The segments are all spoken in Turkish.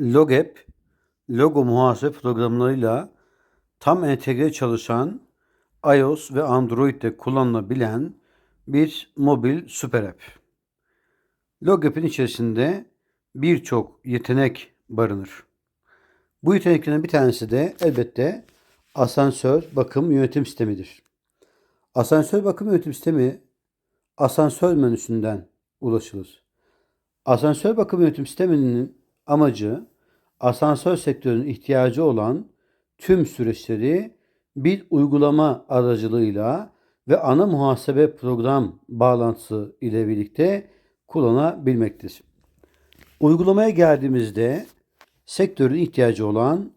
Logep, logo muhasebe programlarıyla tam entegre çalışan iOS ve Android'de kullanılabilen bir mobil süper app. Logep'in içerisinde birçok yetenek barınır. Bu yeteneklerden bir tanesi de elbette asansör bakım yönetim sistemidir. Asansör bakım yönetim sistemi asansör menüsünden ulaşılır. Asansör bakım yönetim sisteminin amacı asansör sektörünün ihtiyacı olan tüm süreçleri bir uygulama aracılığıyla ve ana muhasebe program bağlantısı ile birlikte kullanabilmektir. Uygulamaya geldiğimizde sektörün ihtiyacı olan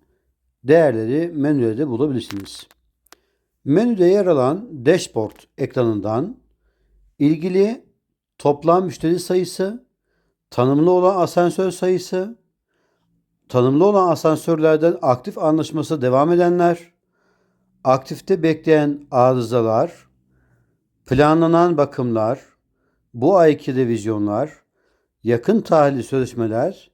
değerleri menülerde bulabilirsiniz. Menüde yer alan dashboard ekranından ilgili toplam müşteri sayısı, tanımlı olan asansör sayısı, tanımlı olan asansörlerden aktif anlaşması devam edenler, aktifte bekleyen arızalar, planlanan bakımlar, bu ayki revizyonlar, yakın tarihli sözleşmeler,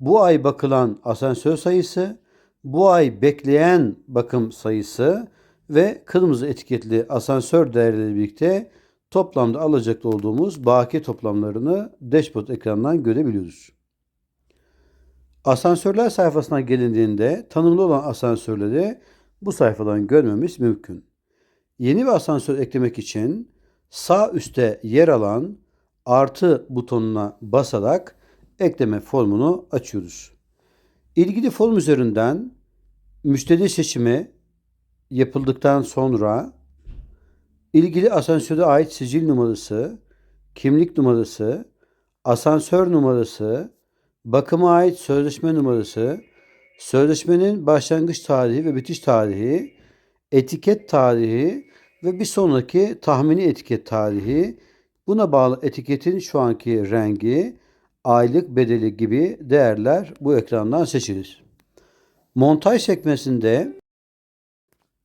bu ay bakılan asansör sayısı, bu ay bekleyen bakım sayısı ve kırmızı etiketli asansör değerleri birlikte toplamda alacaklı olduğumuz baki toplamlarını dashboard ekranından görebiliyoruz. Asansörler sayfasına gelindiğinde tanımlı olan asansörleri bu sayfadan görmemiz mümkün. Yeni bir asansör eklemek için sağ üstte yer alan artı butonuna basarak ekleme formunu açıyoruz. İlgili form üzerinden müşteri seçimi yapıldıktan sonra ilgili asansöre ait sicil numarası, kimlik numarası, asansör numarası, bakıma ait sözleşme numarası, sözleşmenin başlangıç tarihi ve bitiş tarihi, etiket tarihi ve bir sonraki tahmini etiket tarihi, buna bağlı etiketin şu anki rengi, aylık bedeli gibi değerler bu ekrandan seçilir. Montaj sekmesinde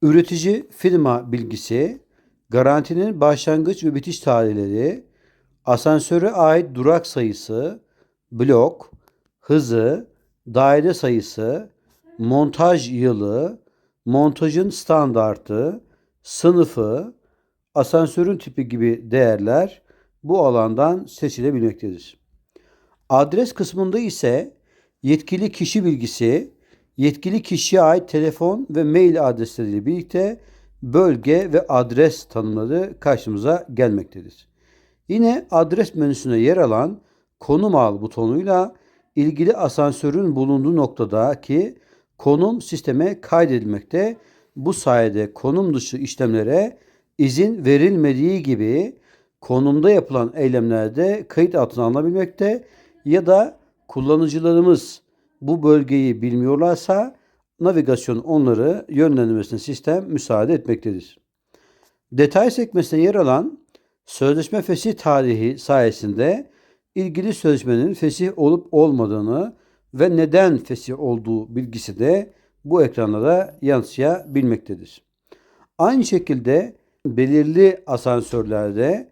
üretici firma bilgisi, garantinin başlangıç ve bitiş tarihleri, asansöre ait durak sayısı, blok, hızı, daire sayısı, montaj yılı, montajın standartı, sınıfı, asansörün tipi gibi değerler bu alandan seçilebilmektedir. Adres kısmında ise yetkili kişi bilgisi, yetkili kişiye ait telefon ve mail adresleriyle birlikte bölge ve adres tanımları karşımıza gelmektedir. Yine adres menüsüne yer alan konum al butonuyla ilgili asansörün bulunduğu noktadaki konum sisteme kaydedilmekte. Bu sayede konum dışı işlemlere izin verilmediği gibi konumda yapılan eylemlerde kayıt altına alınabilmekte ya da kullanıcılarımız bu bölgeyi bilmiyorlarsa navigasyon onları yönlendirmesine sistem müsaade etmektedir. Detay sekmesine yer alan sözleşme fesih tarihi sayesinde ilgili sözleşmenin fesih olup olmadığını ve neden fesih olduğu bilgisi de bu ekranlara yansıyabilmektedir. Aynı şekilde belirli asansörlerde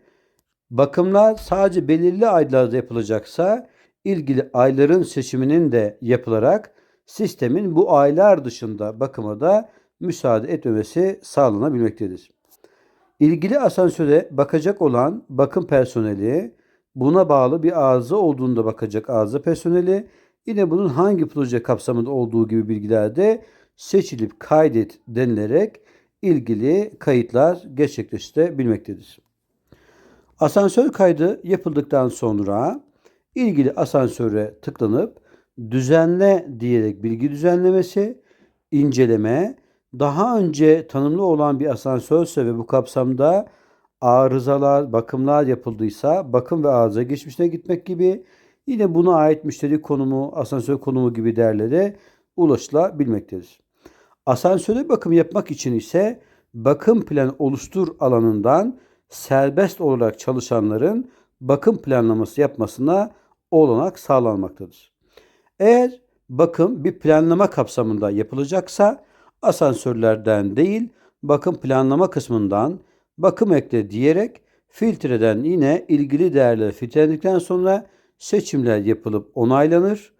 bakımlar sadece belirli aylarda yapılacaksa ilgili ayların seçiminin de yapılarak sistemin bu aylar dışında bakıma da müsaade etmemesi sağlanabilmektedir. İlgili asansöre bakacak olan bakım personeli, buna bağlı bir arıza olduğunda bakacak arıza personeli, yine bunun hangi proje kapsamında olduğu gibi bilgiler de seçilip kaydet denilerek ilgili kayıtlar gerçekleştirebilmektedir. Asansör kaydı yapıldıktan sonra ilgili asansöre tıklanıp düzenle diyerek bilgi düzenlemesi, inceleme, daha önce tanımlı olan bir asansörse ve bu kapsamda arızalar, bakımlar yapıldıysa bakım ve arıza geçmişine gitmek gibi yine buna ait müşteri konumu, asansör konumu gibi değerlere ulaşılabilmektedir. Asansöre bakım yapmak için ise bakım planı oluştur alanından serbest olarak çalışanların bakım planlaması yapmasına olanak sağlanmaktadır. Eğer bakım bir planlama kapsamında yapılacaksa asansörlerden değil bakım planlama kısmından bakım ekle diyerek filtreden yine ilgili değerler filtrelendikten sonra seçimler yapılıp onaylanır.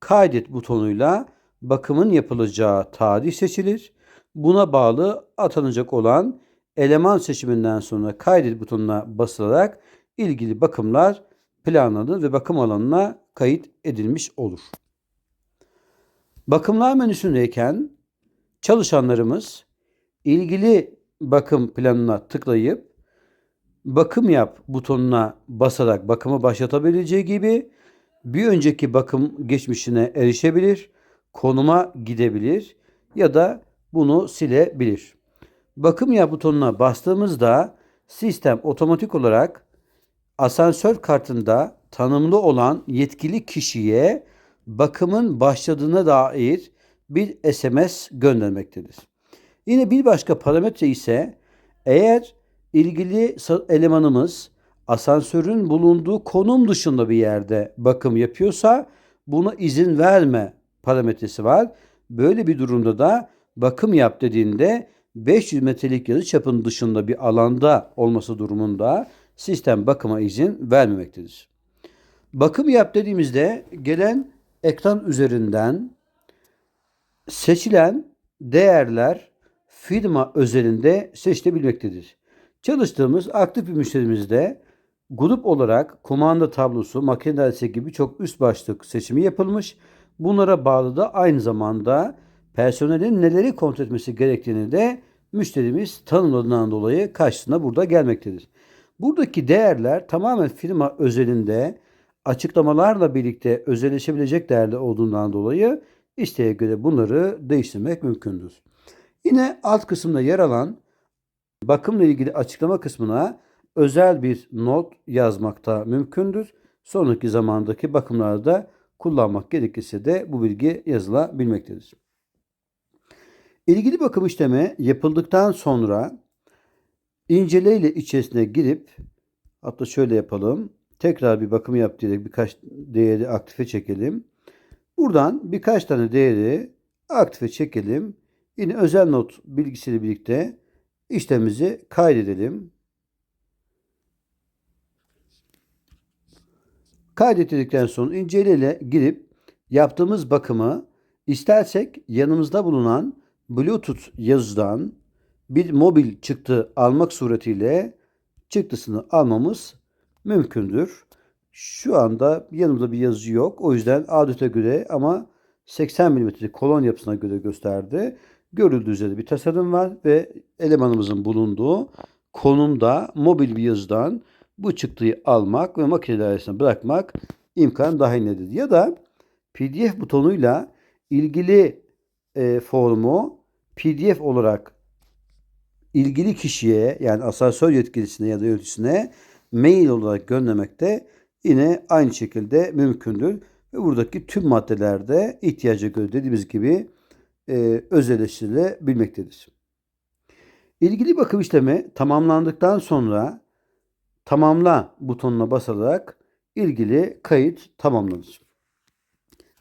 kaydet butonuyla bakımın yapılacağı tarih seçilir. Buna bağlı atanacak olan eleman seçiminden sonra kaydet butonuna basılarak ilgili bakımlar planlanır ve bakım alanına kayıt edilmiş olur. Bakımlar menüsündeyken çalışanlarımız ilgili bakım planına tıklayıp bakım yap butonuna basarak bakımı başlatabileceği gibi bir önceki bakım geçmişine erişebilir, konuma gidebilir ya da bunu silebilir. Bakım yap butonuna bastığımızda sistem otomatik olarak asansör kartında tanımlı olan yetkili kişiye bakımın başladığına dair bir SMS göndermektedir. Yine bir başka parametre ise eğer ilgili elemanımız asansörün bulunduğu konum dışında bir yerde bakım yapıyorsa buna izin verme parametresi var. Böyle bir durumda da bakım yap dediğinde 500 metrelik yazı çapının dışında bir alanda olması durumunda sistem bakıma izin vermemektedir. Bakım yap dediğimizde gelen ekran üzerinden seçilen değerler firma özelinde seçilebilmektedir. Çalıştığımız aktif bir müşterimizde grup olarak kumanda tablosu, makine dairesi gibi çok üst başlık seçimi yapılmış. Bunlara bağlı da aynı zamanda personelin neleri kontrol etmesi gerektiğini de müşterimiz tanımladığından dolayı karşısına burada gelmektedir. Buradaki değerler tamamen firma özelinde açıklamalarla birlikte özelleşebilecek değerler olduğundan dolayı isteğe göre bunları değiştirmek mümkündür. Yine alt kısımda yer alan bakımla ilgili açıklama kısmına özel bir not yazmakta mümkündür. Sonraki zamandaki bakımlarda kullanmak gerekirse de bu bilgi yazılabilmektedir. İlgili bakım işlemi yapıldıktan sonra inceleyle içerisine girip hatta şöyle yapalım. Tekrar bir bakım yap diyerek birkaç değeri aktife çekelim. Buradan birkaç tane değeri aktife çekelim. Yine özel not bilgisiyle birlikte işlemimizi kaydedelim. Kaydettikten sonra inceleyle girip yaptığımız bakımı istersek yanımızda bulunan Bluetooth yazıdan bir mobil çıktı almak suretiyle çıktısını almamız mümkündür. Şu anda yanımda bir yazıcı yok. O yüzden adete göre ama 80 mm kolon yapısına göre gösterdi. Görüldüğü üzere bir tasarım var ve elemanımızın bulunduğu konumda mobil bir yazıdan bu çıktıyı almak ve makine dairesine bırakmak imkan dahilindedir. Ya da PDF butonuyla ilgili e, formu PDF olarak ilgili kişiye yani asansör yetkilisine ya da yöneticisine mail olarak göndermek de yine aynı şekilde mümkündür. Ve buradaki tüm maddelerde ihtiyaca göre dediğimiz gibi e, özelleştirilebilmektedir. İlgili bakım işlemi tamamlandıktan sonra tamamla butonuna basarak ilgili kayıt tamamlanır.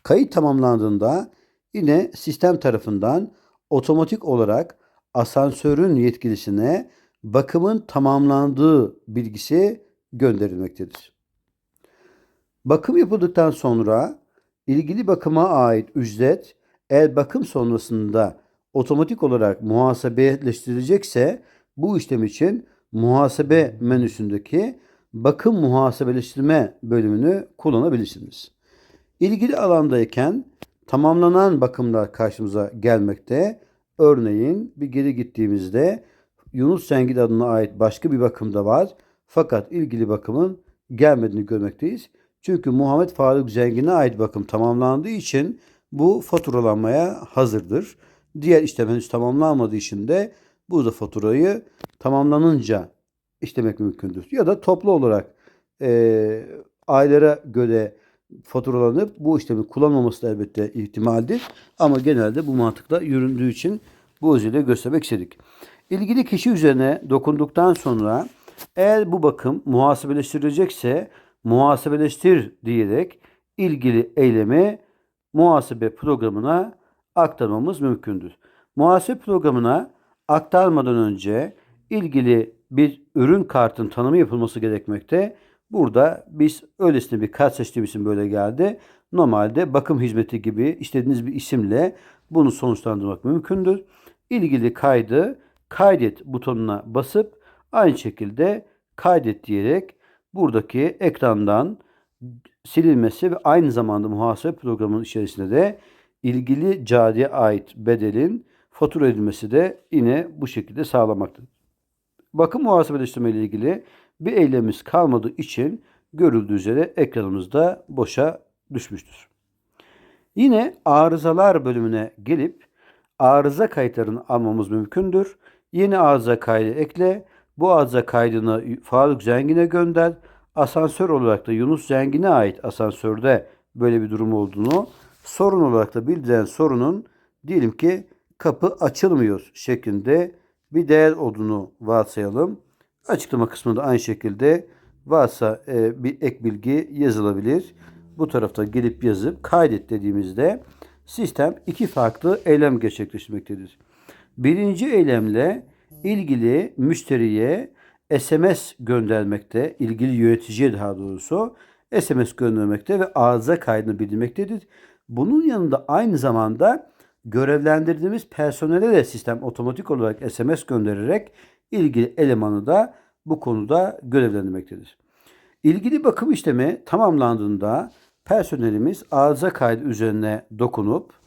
Kayıt tamamlandığında yine sistem tarafından otomatik olarak asansörün yetkilisine bakımın tamamlandığı bilgisi gönderilmektedir. Bakım yapıldıktan sonra ilgili bakıma ait ücret eğer bakım sonrasında otomatik olarak muhasebeleştirilecekse bu işlem için muhasebe menüsündeki bakım muhasebeleştirme bölümünü kullanabilirsiniz. İlgili alandayken tamamlanan bakımlar karşımıza gelmekte. Örneğin bir geri gittiğimizde Yunus Sengil adına ait başka bir bakım da var. Fakat ilgili bakımın gelmediğini görmekteyiz. Çünkü Muhammed Faruk Zengin'e ait bakım tamamlandığı için bu faturalanmaya hazırdır. Diğer işlem henüz tamamlanmadığı için de burada faturayı tamamlanınca işlemek mümkündür. Ya da toplu olarak e, aylara göre faturalanıp bu işlemi kullanmaması da elbette ihtimaldir. Ama genelde bu mantıkla yüründüğü için bu özelliği göstermek istedik. İlgili kişi üzerine dokunduktan sonra eğer bu bakım muhasebeleştirilecekse muhasebeleştir diyerek ilgili eylemi muhasebe programına aktarmamız mümkündür. Muhasebe programına aktarmadan önce ilgili bir ürün kartın tanımı yapılması gerekmekte. Burada biz öylesine bir kart seçtiğimiz için böyle geldi. Normalde bakım hizmeti gibi istediğiniz bir isimle bunu sonuçlandırmak mümkündür. İlgili kaydı kaydet butonuna basıp aynı şekilde kaydet diyerek buradaki ekrandan silinmesi ve aynı zamanda muhasebe programının içerisinde de ilgili cariye ait bedelin fatura edilmesi de yine bu şekilde sağlamaktadır. Bakım muhasebeleştirme ile ilgili bir eylemimiz kalmadığı için görüldüğü üzere ekranımızda boşa düşmüştür. Yine arızalar bölümüne gelip arıza kayıtlarını almamız mümkündür. Yeni arıza kaydı ekle. Bu arıza kaydını Faruk Zengin'e gönder. Asansör olarak da Yunus Zengin'e ait asansörde böyle bir durum olduğunu sorun olarak da bildiren sorunun diyelim ki kapı açılmıyor şeklinde bir değer olduğunu varsayalım. Açıklama kısmında aynı şekilde varsa e, bir ek bilgi yazılabilir. Bu tarafta gelip yazıp kaydet dediğimizde sistem iki farklı eylem gerçekleştirmektedir. Birinci eylemle ilgili müşteriye SMS göndermekte, ilgili yöneticiye daha doğrusu SMS göndermekte ve arıza kaydını bildirmektedir. Bunun yanında aynı zamanda görevlendirdiğimiz personele de sistem otomatik olarak SMS göndererek ilgili elemanı da bu konuda görevlendirmektedir. İlgili bakım işlemi tamamlandığında personelimiz arıza kaydı üzerine dokunup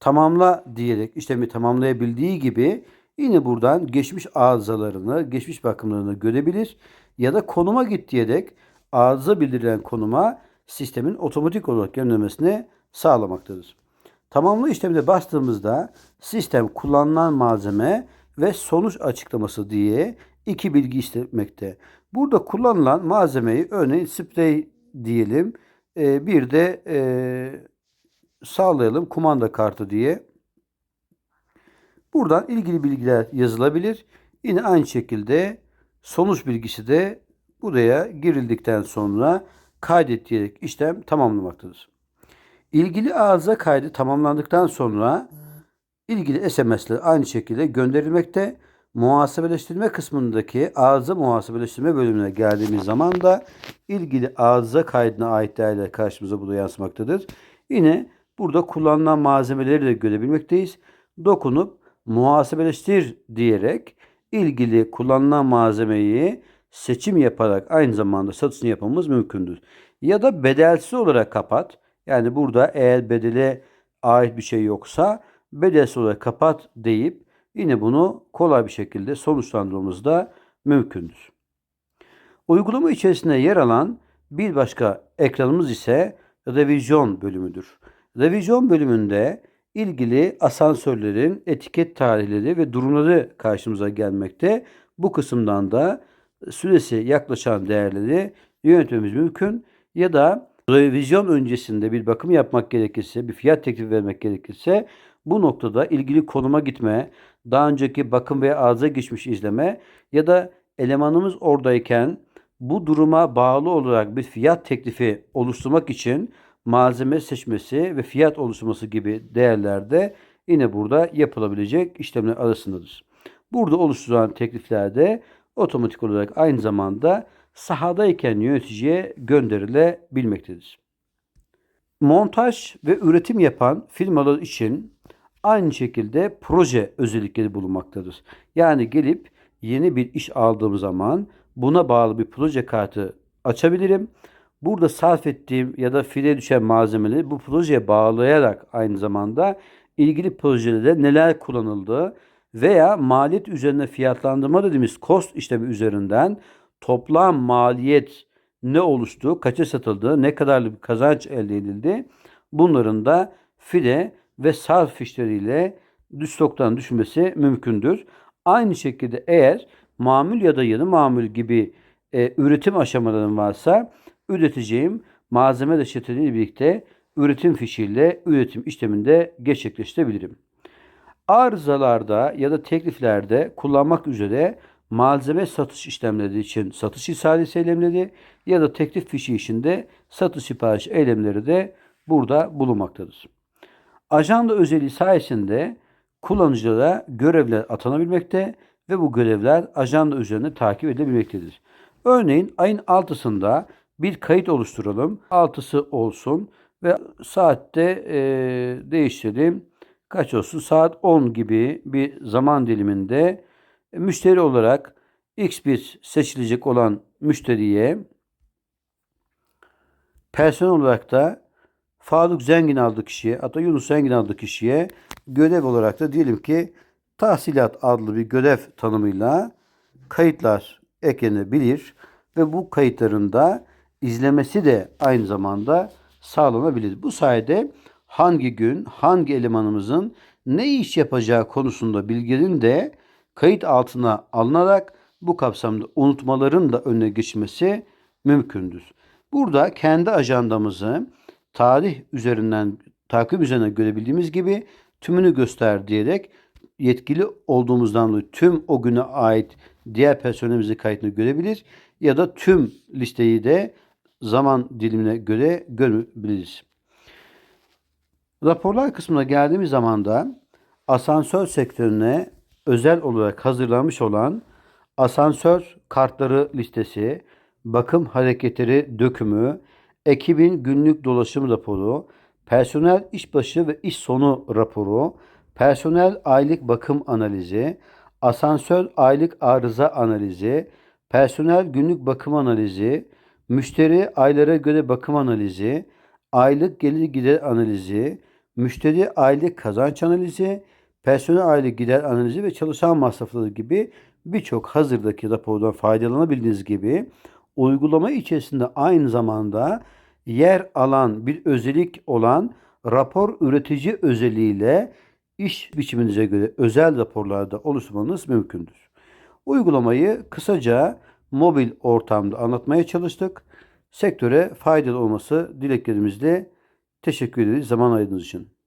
tamamla diyerek işlemi tamamlayabildiği gibi yine buradan geçmiş arızalarını, geçmiş bakımlarını görebilir ya da konuma git diyerek arıza bildirilen konuma sistemin otomatik olarak göndermesini sağlamaktadır. Tamamla işlemine bastığımızda sistem kullanılan malzeme ve sonuç açıklaması diye iki bilgi istemekte. Burada kullanılan malzemeyi örneğin sprey diyelim. Ee, bir de e, sağlayalım kumanda kartı diye. Buradan ilgili bilgiler yazılabilir. Yine aynı şekilde sonuç bilgisi de buraya girildikten sonra kaydet diyerek işlem tamamlamaktadır. İlgili arıza kaydı tamamlandıktan sonra ilgili SMS'ler aynı şekilde gönderilmekte. Muhasebeleştirme kısmındaki arıza muhasebeleştirme bölümüne geldiğimiz zaman da ilgili arıza kaydına ait değerler karşımıza burada yansımaktadır. Yine burada kullanılan malzemeleri de görebilmekteyiz. Dokunup muhasebeleştir diyerek ilgili kullanılan malzemeyi seçim yaparak aynı zamanda satışını yapmamız mümkündür. Ya da bedelsiz olarak kapat. Yani burada eğer bedele ait bir şey yoksa bedelsiz olarak kapat deyip yine bunu kolay bir şekilde sonuçlandırmamız da mümkündür. Uygulama içerisinde yer alan bir başka ekranımız ise revizyon bölümüdür. Revizyon bölümünde ilgili asansörlerin etiket tarihleri ve durumları karşımıza gelmekte. Bu kısımdan da süresi yaklaşan değerleri yönetmemiz mümkün ya da revizyon öncesinde bir bakım yapmak gerekirse, bir fiyat teklifi vermek gerekirse bu noktada ilgili konuma gitme, daha önceki bakım veya arıza geçmiş izleme ya da elemanımız oradayken bu duruma bağlı olarak bir fiyat teklifi oluşturmak için malzeme seçmesi ve fiyat oluşturması gibi değerlerde yine burada yapılabilecek işlemler arasındadır. Burada oluşturulan tekliflerde otomatik olarak aynı zamanda sahadayken yöneticiye gönderilebilmektedir. Montaj ve üretim yapan firmalar için aynı şekilde proje özellikleri bulunmaktadır. Yani gelip yeni bir iş aldığım zaman buna bağlı bir proje kartı açabilirim. Burada sarf ettiğim ya da file düşen malzemeleri bu projeye bağlayarak aynı zamanda ilgili projede neler kullanıldığı veya maliyet üzerine fiyatlandırma dediğimiz cost işlemi üzerinden toplam maliyet ne oluştu, kaça satıldı, ne kadarlık bir kazanç elde edildi. Bunların da file ve sarf fişleriyle stoktan düşmesi mümkündür. Aynı şekilde eğer mamul ya da yeni mamul gibi e, üretim aşamalarının varsa üreteceğim malzeme reçeteliyle birlikte üretim fişiyle üretim işleminde gerçekleştirebilirim. Arızalarda ya da tekliflerde kullanmak üzere malzeme satış işlemleri için satış isadesi eylemleri ya da teklif fişi içinde satış sipariş eylemleri de burada bulunmaktadır. Ajanda özelliği sayesinde kullanıcılara görevler atanabilmekte ve bu görevler ajanda üzerinde takip edilebilmektedir. Örneğin ayın 6'sında bir kayıt oluşturalım. 6'sı olsun ve saatte e, değiştirelim. Kaç olsun? Saat 10 gibi bir zaman diliminde e, müşteri olarak X bir seçilecek olan müşteriye personel olarak da Faruk Zengin adlı kişiye, hatta Yunus Zengin adlı kişiye görev olarak da diyelim ki tahsilat adlı bir görev tanımıyla kayıtlar eklenebilir ve bu kayıtların da izlemesi de aynı zamanda sağlanabilir. Bu sayede hangi gün hangi elemanımızın ne iş yapacağı konusunda bilgilerin de kayıt altına alınarak bu kapsamda unutmaların da önüne geçilmesi mümkündür. Burada kendi ajandamızı tarih üzerinden takip üzerinden görebildiğimiz gibi tümünü göster diyerek yetkili olduğumuzdan dolayı tüm o güne ait diğer personelimizin kayıtını görebilir ya da tüm listeyi de zaman dilimine göre görebiliriz. Raporlar kısmına geldiğimiz zaman da asansör sektörüne özel olarak hazırlanmış olan asansör kartları listesi, bakım hareketleri dökümü, ekibin günlük dolaşım raporu, personel işbaşı ve iş sonu raporu, personel aylık bakım analizi, asansör aylık arıza analizi, personel günlük bakım analizi, müşteri aylara göre bakım analizi, aylık gelir gider analizi, müşteri aylık kazanç analizi, personel aylık gider analizi ve çalışan masrafları gibi birçok hazırdaki rapordan faydalanabildiğiniz gibi uygulama içerisinde aynı zamanda yer alan bir özellik olan rapor üretici özelliğiyle iş biçiminize göre özel raporlarda oluşturmanız mümkündür. Uygulamayı kısaca mobil ortamda anlatmaya çalıştık. Sektöre faydalı olması dileklerimizle teşekkür ederiz zaman ayırdığınız için.